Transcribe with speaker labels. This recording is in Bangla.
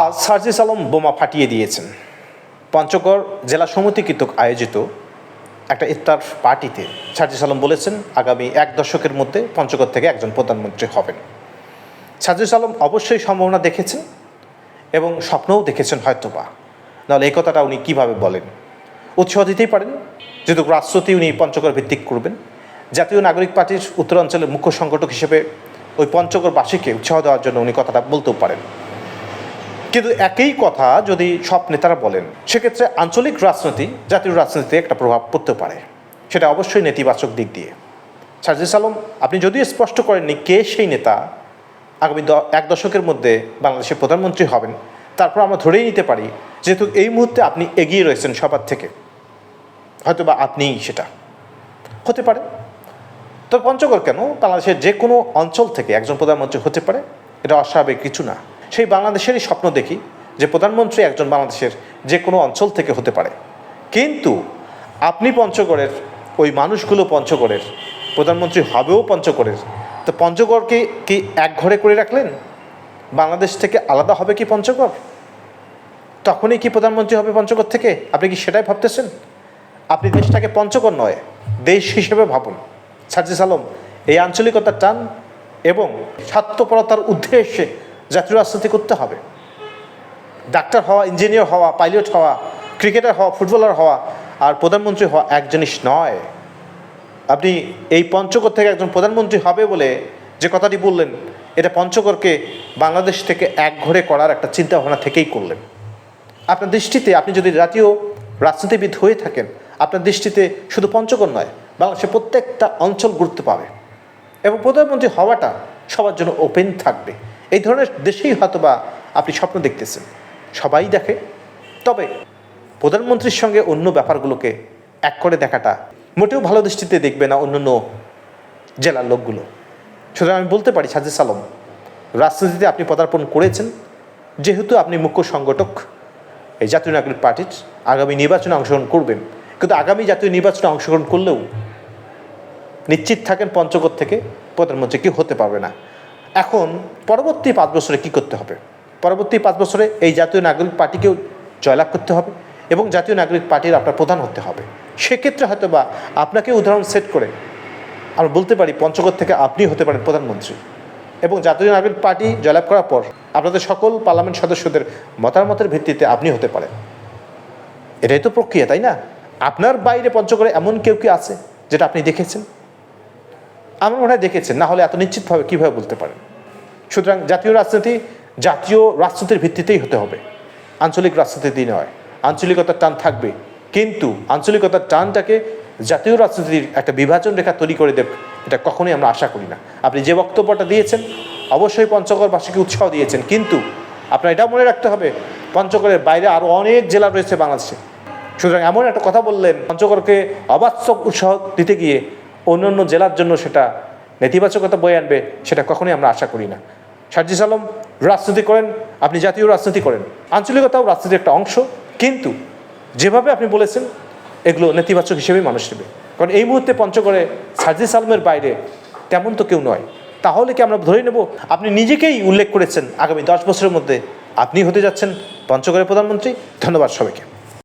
Speaker 1: আজ সার্জিস আলম বোমা ফাটিয়ে দিয়েছেন। পঞ্চগড় জেলা সমিতি কৃতক আয়োজিত একটা ইফতার পার্টিতে সার্জিস আলম বলেছেন, আগামী এক দশকের মধ্যে পঞ্চগড় থেকে একজন প্রধানমন্ত্রী হবেন। সার্জিস আলম অবশ্যই সম্ভাবনা দেখেছেন এবং স্বপ্নও দেখেছেন হয়তোবা। নাহলে এই কথাটা উনি কীভাবে বলেন? উৎসাহ দিতেই পারেন, যেহেতু রাষ্ট্রতি উনি পঞ্চগড় ভিত্তিক করবেন। জাতীয় নাগরিক পার্টির উত্তরাঞ্চলের মুখ্য সংগঠক হিসেবে ওই পঞ্চগড়বাসীকে উৎসাহ দেওয়ার জন্য উনি কথাটা বলতেও পারেন। কিন্তু একই কথা যদি সব নেতারা বলেন, সেক্ষেত্রে আঞ্চলিক রাজনীতি, জাতীয় রাজনীতিতে একটা প্রভাব পড়তে পারে। সেটা অবশ্যই নেতিবাচক দিক দিয়ে। সার্জিস আলম, আপনি যদিও স্পষ্ট করেননি কে সেই নেতা, আগামী এক দশকের মধ্যে বাংলাদেশের প্রধানমন্ত্রী হবেন, তারপর আমরা ধরেই নিতে পারি, যেহেতু এই মুহূর্তে আপনি এগিয়ে রয়েছেন সবার থেকে। হয়তো বা আপনিই সেটা। হতে পারে। তো পঞ্চগড় কেন? বাংলাদেশের যে কোনো অঞ্চল থেকে একজন প্রধানমন্ত্রী হতে পারে, এটা অস্বাভাবিক কিছু না। সেই বাংলাদেশেরই স্বপ্ন দেখি যে প্রধানমন্ত্রী একজন বাংলাদেশের যে কোনো অঞ্চল থেকে হতে পারে। কিন্তু আপনি পঞ্চগড়ের, ওই মানুষগুলো পঞ্চগড়ের, প্রধানমন্ত্রী হবেও পঞ্চগড়ের, তো পঞ্চগড়কে কি এক ঘরে করে রাখলেন? বাংলাদেশ থেকে আলাদা হবে কি পঞ্চগড়? তখনই কি প্রধানমন্ত্রী হবে পঞ্চগড় থেকে? আপনি কি সেটাই ভাবতেছেন? আপনি দেশটাকে পঞ্চগড় নয়, দেশ হিসেবে ভাবুন। সার্জিস আলম, এই আঞ্চলিকতার টান এবং স্বার্থপরতার উদ্দেশ্যে জাতীয় রাজনীতি করতে হবে। ডাক্তার হওয়া ইঞ্জিনিয়ার হওয়া পাইলট হওয়া ক্রিকেটার হওয়া ফুটবলার হওয়া আর প্রধানমন্ত্রী হওয়া এক জিনিস নয়। আপনি এই পঞ্চগড় থেকে একজন প্রধানমন্ত্রী হবে বলে যে কথাটি বললেন, এটা পঞ্চগড়কে বাংলাদেশ থেকে এক ঘরে করার একটা চিন্তাভাবনা থেকেই করলেন। আপনার দৃষ্টিতে আপনি যদি জাতীয় রাজনীতিবিদ হয়ে থাকেন, আপনার দৃষ্টিতে শুধু পঞ্চগড় নয়, বাংলাদেশের প্রত্যেকটা অঞ্চল গুরুত্ব পাবে। এবং প্রধানমন্ত্রী হওয়াটা সবার জন্য ওপেন থাকবে। এই ধরনের দেশেই হয়তো বা আপনি স্বপ্ন দেখতেছেন। সবাই দেখে। তবে প্রধানমন্ত্রীর সঙ্গে অন্য ব্যাপারগুলোকে এক করে দেখাটা মোটেও ভালো দৃষ্টিতে দেখবে না অন্যান্য জেলার লোকগুলো। সুতরাং আমি বলতে পারি সাজেস আলম রাজনীতিতে আপনি পদার্পণ করেছেন। যেহেতু আপনি মুখ্য সংগঠক, এই জাতীয় নাগরিক পার্টির আগামী নির্বাচনে অংশগ্রহণ করবেন। কিন্তু আগামী জাতীয় নির্বাচনে অংশগ্রহণ করলেও নিশ্চিত থাকেন পঞ্চগড় থেকে প্রধানমন্ত্রী কি হতে পারবে না। এখন পরবর্তী পাঁচ বছরে কি করতে হবে? পরবর্তী পাঁচ বছরে এই জাতীয় নাগরিক পার্টিকেও জয়লাভ করতে হবে এবং জাতীয় নাগরিক পার্টির আপনার প্রধান হতে হবে। সেক্ষেত্রে হয়তো বা আপনাকে উদাহরণ সেট করে আমরা বলতে পারি পঞ্চগড় থেকে আপনি হতে পারেন প্রধানমন্ত্রী এবং জাতীয় নাগরিক পার্টি জয়লাভ করার পর আপনাদের সকল পার্লামেন্ট সদস্যদের মতামতের ভিত্তিতে আপনি হতে পারেন। এটাই তো প্রক্রিয়া, তাই না? আপনার বাইরে পঞ্চগড়ে এমন কেউ কি আছে যেটা আপনি দেখেছেন? আমার মনে হয় দেখেছেন, না হলে এত নিশ্চিতভাবে কীভাবে বলতে পারেন। সুতরাং জাতীয় রাজনীতি জাতীয় রাজনীতির ভিত্তিতেই হতে হবে। আঞ্চলিক রাজনীতি নয়, আঞ্চলিকতার টান থাকবে। কিন্তু আঞ্চলিকতার টানটাকে জাতীয় রাজনীতির একটা বিভাজন রেখা তৈরি করে দেব, এটা কখনোই আমরা আশা করি না। আপনি যে বক্তব্যটা দিয়েছেন, অবশ্যই পঞ্চগড়বাসীকে উৎসাহ দিয়েছেন। কিন্তু আপনার এটা মনে রাখতে হবে, পঞ্চগড়ের বাইরে আরও অনেক জেলা রয়েছে বাংলাদেশে। সুতরাং এমন একটা কথা বললেন, পঞ্চগড়কে অবাস্তব উৎসাহ দিতে গিয়ে অন্যান্য জেলার জন্য সেটা নেতিবাচকতা বয়ে আনবে, সেটা কখনোই আমরা আশা করি না। সার্জিস আলম, রাজনীতি করেন, আপনি জাতীয় রাজনীতি করেন। আঞ্চলিকতাও রাজনীতির একটা অংশ, কিন্তু যেভাবে আপনি বলেছেন, এগুলো নেতিবাচক হিসেবেই মানুষ নেবে। কারণ এই মুহূর্তে পঞ্চগড়ে সার্জিস আলমের বাইরে তেমন তো কেউ নয়। তাহলে কি আমরা ধরে নেব, আপনি নিজেকেই উল্লেখ করেছেন, আগামী দশ বছরের মধ্যে আপনি হতে যাচ্ছেন পঞ্চগড়ের প্রধানমন্ত্রী। ধন্যবাদ সবাইকে।